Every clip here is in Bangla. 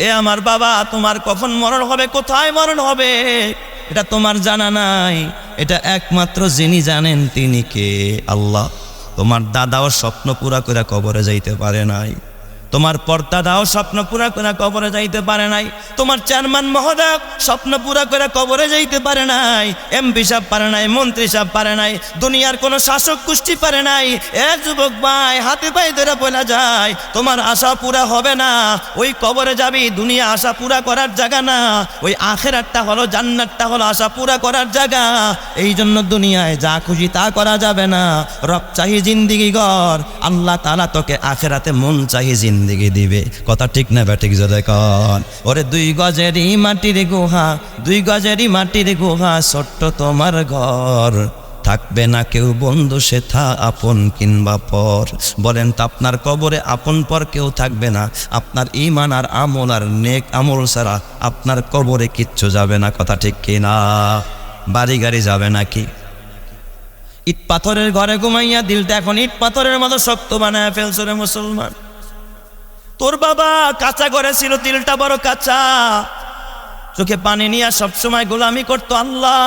এ আমার বাবা, তোমার কখন মরণ হবে, কোথায় মরণ হবে? এটা তোমার জানা নাই। এটা একমাত্র যিনি জানেন তিনি কে? আল্লাহ। তোমার দাদাও স্বপ্ন পুরা করে কবরে যাইতে পারে নাই। তোমার পর্দাদাও স্বপ্ন পুরা করে কবরে যাইতে পারে নাই। তোমার চেয়ারম্যান মহোদয় স্বপ্ন পুরা করে কবরে যাইতে পারে নাই। এমপি সাহেব পারে নাই, মন্ত্রী সাহেব পারে নাই, দুনিয়ার কোনো শাসক কুষ্টি পারে নাই। এ যুবক ভাই, হাতে পায়ে ধরে বলা যায়, তোমার আশা পুরা হবে না। ওই কবরে যাবি, দুনিয়া আশা পুরা করার জায়গা না। ওই আখেরাতটা হলো, জান্নাতটা হলো আশা পুরা করার জায়গা। এই জন্য দুনিয়ায় যা খুশি তা করা যাবে না। রব চাহি জিন্দিগি গর আল্লাহ তালা তোকে আখেরাতে মন চাহি জিন্দিগি দিবে। কথা ঠিক না, ব্যাটিক জোরে কর ওরে দুই গজেরই মাটির গুহা, দুই গজেরই মাটির গুহা, ছোট্ট তোমার ঘর। থাকবে না কেউ বন্ধু সে থা আপন কিংবা পর। বলেন তো, আপনার কবরে আপন পর কেউ থাকবে না। আপনার ইমান আর আমল আর নেক আমল ছাড়া আপনার কবরে কিচ্ছু যাবে না। কথা ঠিক কিনা বাড়ি গাড়ি যাবে নাকি? ইট পাথরের ঘরে ঘুমাইয়া দিলটা এখন ইট পাথরের মতো শক্ত বানায় ফেলছো মুসলমান। তোর বাবা কাঁচা ঘরে ছিল, তিলটা বড় কাঁচা। চোখে পানি নিয়ে সবসময় গোলামি করতো আল্লাহ।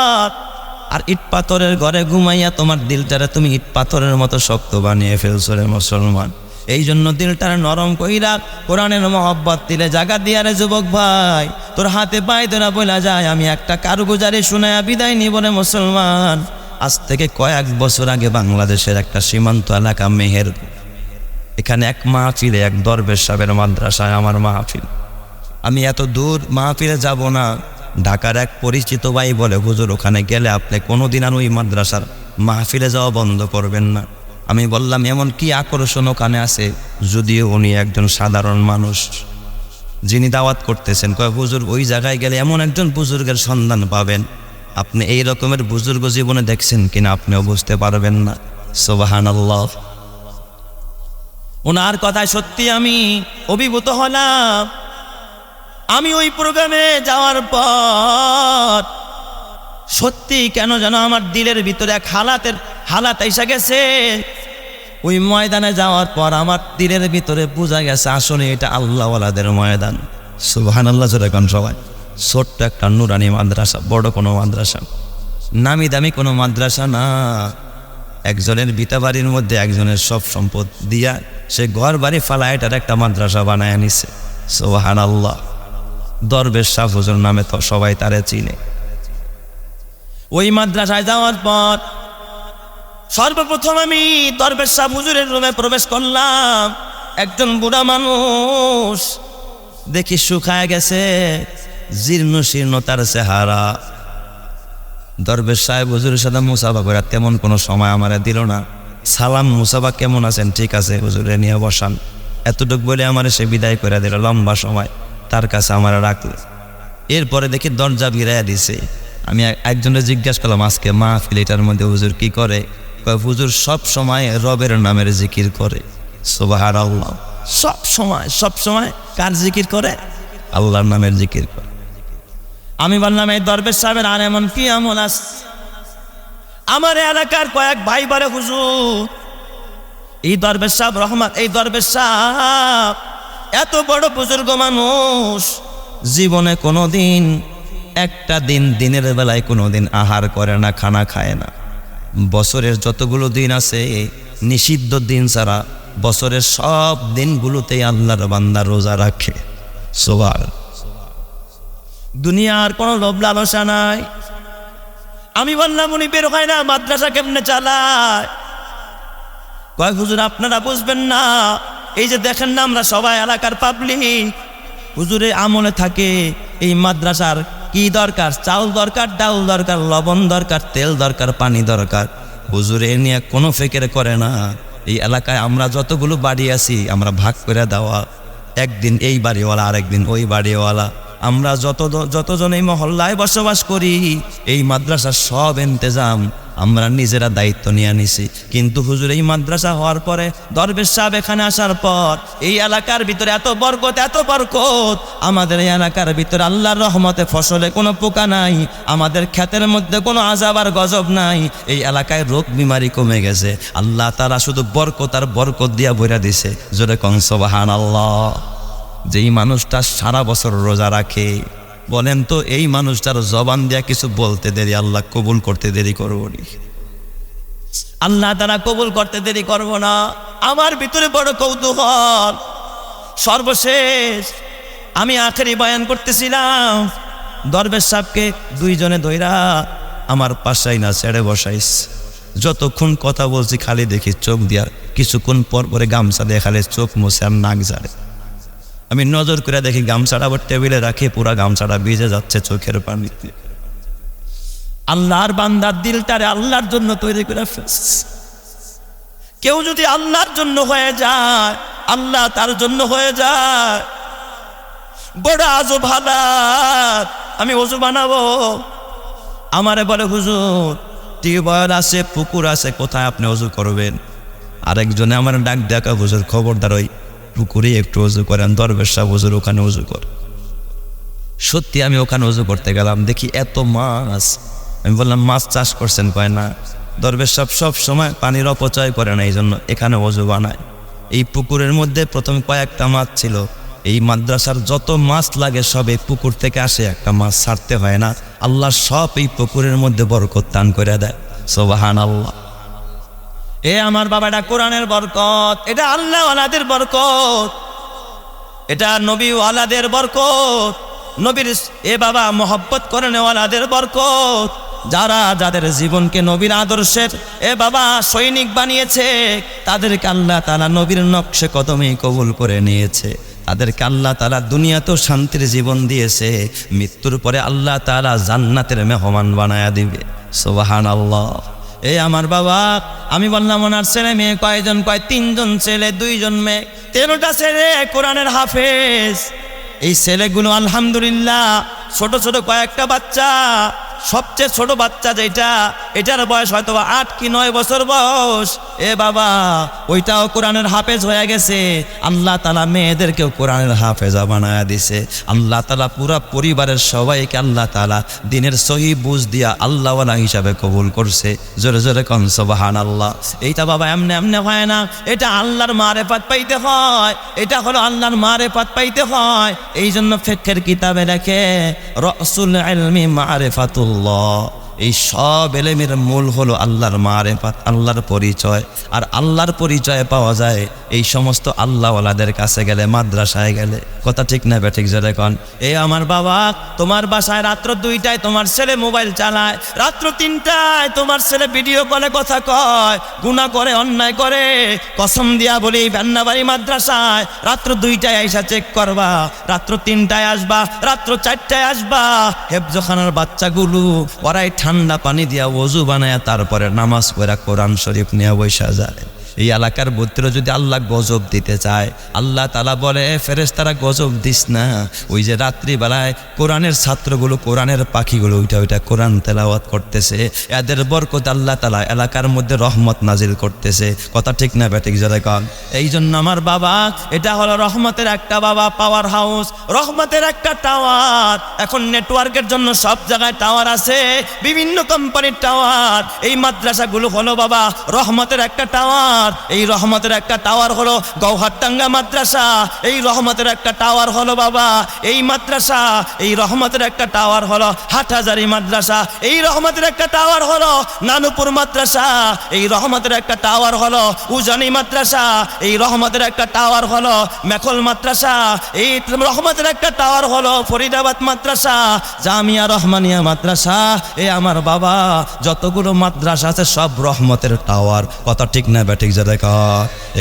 আর ইট পাথরের ঘরে ঘুমাইয়া তোমার দিলটারে তুমি ইট পাথরের মতো শক্ত বানিয়ে ফেলছো রে মুসলমান। এই জন্য দিলটারে নরম কইরা কোরআনের মহব্বত দিলে জাগা দিয়া রে যুবক ভাই। তোর হাতে পায়ে তোরা বলা যায়, আমি একটা কারুগুজারি শুনায়া বিদায় নিব রে মুসলমান। আজ থেকে কয়েক বছর আগে বাংলাদেশের একটা সীমান্ত এলাকা মেহের এখানে এক মাহফিলে এক দরবেশ সাহেবের মাদ্রাসায় আমার মাহফিল। আমি এত দূর মাহফিলে যাব না। ঢাকার এক পরিচিত ভাই বলে, হুজুর, ওখানে গেলে আপনি কোনোদিন আর ওই মাদ্রাসার মাহফিলে যাওয়া বন্ধ করবেন না। আমি বললাম, এমন কি আকর্ষণ ওখানে আছে? যদিও উনি একজন সাধারণ মানুষ, যিনি দাওয়াত করতেছেন। কয়, হুজুর, ওই জায়গায় গেলে এমন একজন বুজুর্গের সন্ধান পাবেন। আপনি এই রকমের বুজুর্গ জীবনে দেখছেন কিনা আপনিও বুঝতে পারবেন না। সোবাহান আল্লাহ ওনার কথায় সত্যি আমি অভিভূত হলাম। আমি ওই প্রোগ্রামে যাওয়ার পর সত্যি কেন যেন আমার দিলের ভিতরে এক হালাতের হালাত এসে গেছে। ওই ময়দানে যাওয়ার পর আমার দিলের ভিতরে বোঝা গেছে আসলে এটা আল্লাহওয়ালাদের ময়দান। সুবহান আল্লাহ এখন সবাই। ছোট্ট একটা নুরানি মাদ্রাসা, বড় কোনো মাদ্রাসা। নামি দামি কোনো মাদ্রাসা না। একজনের বিতা বাড়ির মধ্যে একজনের সব সম্পদ দিয়া সে ঘর বাড়ি ফালা এটার একটা মাদ্রাসা বানায় নিছে সোহান আল্লাহ দরবেশ শাহ হুজুর নামে তো সবাই তারে চিনে। ওই মাদ্রাসায় যাওয়ার পর সর্বপ্রথম আমি দরবেশ শাহ হুজুরের রুমে প্রবেশ করলাম। একজন বুড়া মানুষ দেখি শুকায় গেছে, জীর্ণ শীর্ণতার চেহারা। দরবেশ সাহেব হুজুরের সাথে মুসাফা করে তেমন কোনো সময় আমারে দিল না। সালাম, মুসাফা কেমন আছেন? ঠিক আছে, হুজুরে নিয়ে বসান। এতটুক বলে আমার সে বিদায় করে দিল, লম্বা সময় তার কাছে আমার রাখল। এরপরে দেখি দরজা ভিড়াইয়া দিছে। আমি এক- একজনের জিজ্ঞাসা করলাম, আজকে মা এটার মধ্যে হুজুর কি করে? হুজুর সব সময় রবের নামের জিকির করে। সুবাহার আল্লাহ সব সময় সব সময় কার জিকির করে? আল্লাহর নামের জিকির করে। আমি বললাম, এই দরবেশ সাহেবের আর এমন কি আমল আস আমার এলাকার কয়েক ভাই বারে হুজুর, এই দরবেশ সাহেব রহমান, এই দরবেশ সাহেব, এত বড় বুজুর্গ মানুষ, জীবনে কোনো দিন একটা দিন দিনের বেলায় কোনো দিন আহার করে না, খানা খায় না। বছরের যতগুলো দিন আছে, নিষিদ্ধ দিন ছাড়া বছরের সব দিনগুলোতেই আল্লাহর বান্দা রোজা রাখে। সোবার দুনিয়ার কোনো লোভ লালসা নাই। আমি বললাম, উনি বের হয় না, মাদ্রাসা কেমনে চালায়? কয়, হুজুর, আপনারা বুঝবেন না। এই যে দেখেন না, আমরা সবাই এলাকার পাবলিক হুজুরে আমলে থাকে, এই মাদ্রাসার কি দরকার? চাউল দরকার ডাউল দরকার, লবণ দরকার, তেল দরকার, পানি দরকার। হুজুরে, এ নিয়ে কোনো ফেকের করে না। এই এলাকায় আমরা যতগুলো বাড়ি আছি, আমরা ভাগ করে দেওয়া। একদিন এই বাড়িওয়ালা, আরেকদিন ওই বাড়িওয়ালা। আমরা যত যতজন এই মহল্লায় বসবাস করি, এই মাদ্রাসার সব ইন্তেজাম আমরা নিজেরা দায়িত্ব নিয়ে নিছি। কিন্তু হুজুর, এই মাদ্রাসা হওয়ার পরে দরবেশ সাহেব এখানে আসার পর, এই এলাকার ভিতরে এত বরকত এত বরকত, আমাদের এই এলাকার ভিতরে আল্লাহর রহমতে ফসলে কোনো পোকা নাই, আমাদের ক্ষেতের মধ্যে কোনো আজাব আর গজব নাই, এই এলাকায় রোগ বিমারি কমে গেছে। আল্লাহ তারা শুধু বরকত আর বরকত দিয়া বইরা দিছে। জোরে কংসবাহান আল্লাহ যেই মানুষটা সারা বছর রোজা রাখে, বলেন তো এই মানুষটার জবান দিয়া কিছু বলতে দেরি, আল্লাহ কবুল করতে দেরি করব আল্লাহ তারা কবুল করতে দেরি করব না। আমার ভিতরে বড় কৌতূহল। সর্বশেষ আমি আখেরি বয়ান করতেছিলাম, দরবেশ সাহেবকে দুইজনে ধইরা আমার পাশাই না ছেড়ে বসাইস। যতক্ষণ কথা বলছি, খালি দেখি চোখ দিয়া, কিছুক্ষণ পর পরে গামছা দিয়ে খালি চোখ মুছে আর নাক ঝাড়ে। আমি নজর করে দেখি গামছাটা আবার টেবিলে রাখি, পুরা গামছাটা ভিজে যাচ্ছে চোখের পানিতে। আল্লাহর বান্দার দিলটারে আল্লাহর জন্য তৈরি করে ফেলছে। কেউ যদি আল্লাহর জন্য হয়ে যায়, আল্লাহ তার জন্য হয়ে যায়। বড় আজব হালাত, আমি অজু বানাবো। আমারে বলে, হুজুর, টিউবওয়েল আছে, পুকুর আছে, কোথায় আপনি অজু করবেন? আরেকজনে আমার ডাক দেখা হুজুর, খবরদার ওই পুকুরে একটু অজু করেন, দরবেশ সাহেব হুজুর ওখানে অজু কর। সত্যি আমি ওখানে অজু করতে গেলাম, দেখি এত মাছ। আমি বললাম, মাছ চাষ করছেন কয় না? দরবেশ সব সব সময় পানির অপচয় করে না এই জন্য এখানে অজু বানায়। এই পুকুরের মধ্যে প্রথমে কয়েকটা মাছ ছিল। এই মাদ্রাসার যত মাছ লাগে সব এই পুকুর থেকে আসে, একটা মাছ ছাড়তে হয় না। আল্লাহ সব এই পুকুরের মধ্যে বরকত দান করে দেয়। সোবাহান আল্লাহ এ আমার বাবা বাবাটা কোরআনের বরকত, এটা আল্লাহ আলাদের বরকত, এটা নবী ওয়ালাদের বরকত, নবীর এ বাবা মোহব্বত করেন ওয়ালাদের বরকত, যারা যাদের জীবনকে নবীর আদর্শের, এ বাবা সৈনিক বানিয়েছে, তাদেরকে আল্লাহ তালা নবীর নকশে কদমে কবুল করে নিয়েছে, তাদেরকে আল্লাহ তালা দুনিয়াতেও শান্তির জীবন দিয়েছে, মৃত্যুর পরে আল্লাহ তালা জান্নাতের মেহমান বানায়া দিবে সোবাহান আল্লাহ এই আমার বাবা, আমি বললাম, ওনার ছেলে মেয়ে কয়জন? কয়, তিনজন ছেলে, দুইজন মেয়ে। তেরোটা ছেলে, কোরআনের হাফেজ। এই ছেলেগুলো আলহামদুলিল্লাহ, ছোট ছোট কয়েকটা বাচ্চা। সবচেয়ে ছোট বাচ্চা যেটা, এটার বয়স হয়তো আট কি নয় বছর বয়স। এ বাবা, ওইটাও কোরআনের হাফেজ হয়ে গেছে। আল্লাহ তালা মেয়েদেরকেও কোরআনের হাফেজা বানায়া দিছে। আল্লাহ তালা পুরা পরিবারের সবাইকে আল্লাহ তালা দিনের সহি বুঝ দিয়া আল্লাহওয়ালা হিসাবে কবুল করছে। জোরে জোরে কনসবাহান আল্লাহ এইটা বাবা এমনি এমনি হয় না। এটা আল্লাহর মারেফাত পাইতে হয়। এটা হলো আল্লাহর মারেফাত পাইতে হয়। এই জন্য ফেকের কিতাবে লেখে, রসুল আলমি Allah এই সব এলেমের মূল হলো আল্লাহর মারেফাত, আল্লাহর পরিচয়। আর আল্লাহর পরিচয় পাওয়া যায় এই সমস্ত আল্লাহওয়ালাদের কাছে গেলে, মাদ্রাসায় গেলে। কথা ঠিক না বেঠিক জোরে কন। এ আমার বাবা, তোমার বাসায় রাত্র দুইটায় তোমার ছেলে মোবাইল চালায়, রাত্র তিনটায় তোমার ছেলে ভিডিও কলে কথা কয় গুণা করে, অন্যায় করে, কসম দিয়া বলি ভ্যান্নাবাড়ি মাদ্রাসায়, রাত্র দুইটায় আইসা চেক করবা, রাত্র তিনটায় আসবা, রাত্র চারটায় আসবা, হেফজখানার বাচ্চাগুলো ওরাই ঠান্ডা পানি দিয়া ওজু বানায় তারপরে নামাজ পড়া কোরআন শরীফ নিয়ে বৈশা যায়। এই এলাকার ভিতরে যদি আল্লাহ গজব দিতে চায়, আল্লাহ তালা বলে ফেরেস তারা গজব দিস না। ওই যে রাত্রিবেলায় কোরআনের ছাত্রগুলো, কোরআনের পাখিগুলো, ওইটা ওইটা কোরআন তেলাওয়াত করতেছে। এদের বরকত আল্লাহ তালা এলাকার মধ্যে রহমত নাজিল করতেছে। কথা ঠিক না ব্যাটিক যারা কন। এই জন্য আমার বাবা, এটা হলো রহমতের একটা বাবা পাওয়ার হাউস রহমতের একটা টাওয়ার এখন নেটওয়ার্কের জন্য সব জায়গায় টাওয়ার আছে, বিভিন্ন কোম্পানির টাওয়ার এই মাদ্রাসাগুলো হলো বাবা, রহমতের একটা টাওয়ার এই রহমতের একটা টাওয়ার হলো গৌহারটাঙ্গা মাদ্রাসা। এই রহমতের একটা টাওয়ার হলো বাবা, এই মাদ্রাসা। এই রহমতের একটা টাওয়ার হলো হাটহাজারি মাদ্রাসা। এই রহমতের একটা টাওয়ার হলো নানুপুর মাদ্রাসা। এই রহমতের একটা টাওয়ার হলো উজানি মাদ্রাসা। এই রহমতের একটা টাওয়ার হলো মেখল মাদ্রাসা। এই রহমতের একটা টাওয়ার হলো ফরিদাবাদ মাদ্রাসা। জামিয়া রহমানিয়া মাদ্রাসা। এ আমার বাবা, যতগুলো মাদ্রাসা আছে সব রহমতের টাওয়ার। কথা ঠিক না, ব্যাটিক যাদের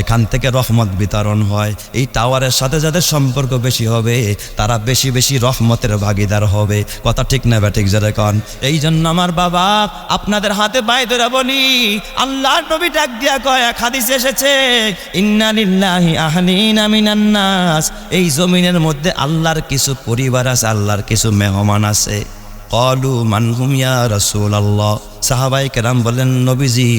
এখান থেকে রহমত বিতরণ হয়। এই টাওয়ারের সাথে যাদের সম্পর্ক বেশি হবে, তারা বেশি বেশি রহমতের ভাগিদার হবে। কথা ঠিক না ব্যাটিক যাদের কন এই জন্য আমার বাবা, আপনাদের হাতে বাই ধরে বলি আল্লাহ নবী ডাক দিয়া কয়, এক হাদিস এসেছে, ইন্না লিল্লাহি আহলিনা মিনান এই জমিনের মধ্যে আল্লাহর কিছু পরিবার আছে, আল্লাহর কিছু মেহমান আছে। কলু মানহুমিয়া রসুল রাসূলুল্লাহ। সাহাবাই কেরাম বললেন, নবীজি,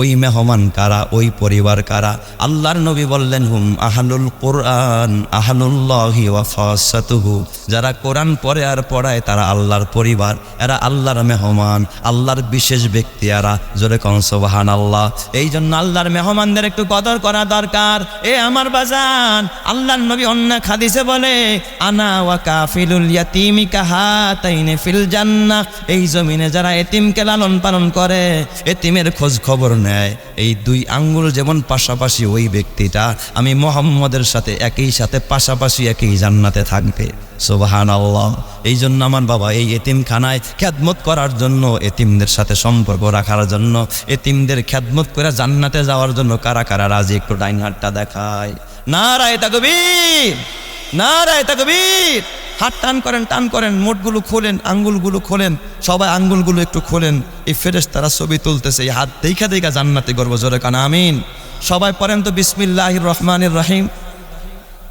ওই মেহমান কারা? ওই পরিবার কারা? আল্লাহর নবী বললেন, হুম আহানুল কোরআন আহানুল্লাহি যারা কোরআন পড়ে আর পড়ায়, তারা আল্লাহর পরিবার। এরা আল্লাহর মেহমান, আল্লাহর বিশেষ ব্যক্তি এরা। জোরে কন সোবাহান আল্লাহ এই জন্য আল্লাহর মেহমানদের একটু কদর করা দরকার। এ আমার বাজান, আল্লাহর নবী অন্য খাদিসে বলে, আনা ওয়া কাফিলুল ইয়াতিমি কাহাতাইনে ফিল জান্নাহ। এই জমিনে যারা এতিমকে লালন পালন করে, এতিমের খোঁজ খবর নেয়। এই দুই আঙ্গুল যেমন পাশাপাশি ওই ব্যক্তিটা, আমি মোহাম্মদের সাথে একই সাথে পাশাপাশি একই জান্নাতে থাকবে। সোবাহান আল্লাহ এই জন্য আমার বাবা এই এতিমখানায় খ্যাদমত করার জন্য, এতিমদের সাথে সম্পর্ক রাখার জন্য, এতিমদের খ্যাদমত করে জান্নাতে যাওয়ার জন্য কারা কারা রাজি? একটু ডাইন হাতটা দেখায় না রায় তাকবীর! না রায় তাকবীর! হাত টান করেন টান করেন, মোটগুলো খোলেন, আঙ্গুলগুলো খোলেন, সবাই আঙ্গুলগুলো একটু খোলেন, এই ফেরেশ তারা ছবি তুলতেছে, এই হাত দেখা দেখা জান্নাতে গর্ব জোরে কানা, আমিন। সবাই পড়েন তো বিসমিল্লাহির রহমানের রহিম।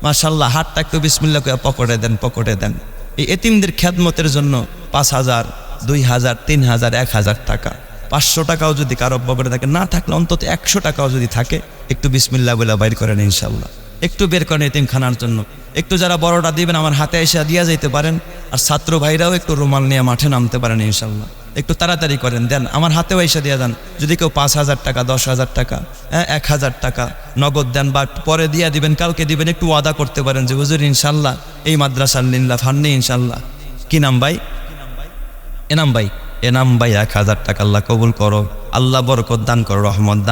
মাশাল্লাহ, হাতটা একটু বিসমিল্লা করে পকেটে দেন পকেটে দেন। এই এতিমদের খ্যাদমতের জন্য পাঁচ হাজার, দুই হাজার, তিন হাজার, এক হাজার টাকা। পাঁচশো টাকাও যদি কারও পকেটে থাকে, না থাকলে অন্তত একশো টাকাও যদি থাকে, একটু বিসমিল্লা বলে বাইর করেন, ইনশাল্লাহ। একটু বের করেন এতিম খানার জন্য। একটু যারা বড়টা দিবেন, আমার হাতে এসে দিয়ে যেতে পারেন। আর ছাত্র ভাইরাও একটু রুমাল নিয়ে মাঠে নামতে পারেন ইনশাল্লাহ একটু তাড়াতাড়ি করেন, দেন। আমার হাতেও এসে দিয়ে দেন। যদি কেউ পাঁচ হাজার টাকা, দশ হাজার টাকা হ্যাঁ এক হাজার টাকা নগদ দেন, বা পরে দিয়ে দিবেন, কালকে দিবেন, একটু ওয়াদা করতে পারেন যে, হুজুর ইনশাল্লাহ এই মাদ্রাসার লিল্লা ফান্নি ইনশাল্লাহ কি নাম ভাই? এনাম ভাই? এনাম ভাই, এক হাজার টাকা, আল্লাহ কবুল করো। আল্লাহ বরকত দান করো, রহমত দান